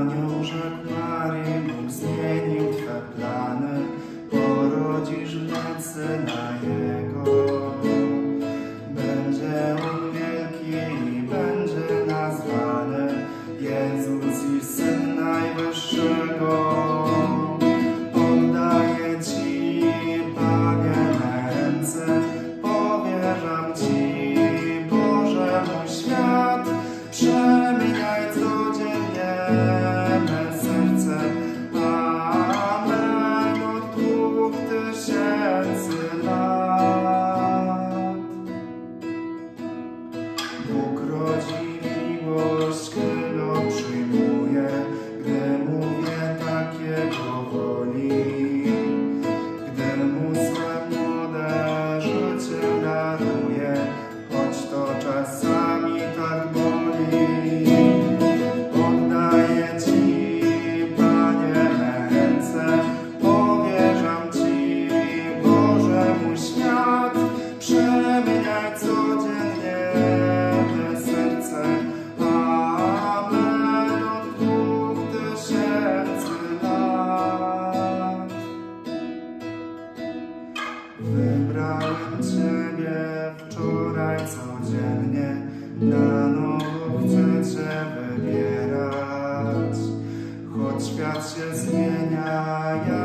Aniołżek Marii Bóg zmienił Twe plany, porodzisz w nocy Lord Jesus. Szukałem Ciebie wczoraj codziennie. Na nowo chcę Cię wybierać. Choć świat się zmienia, ja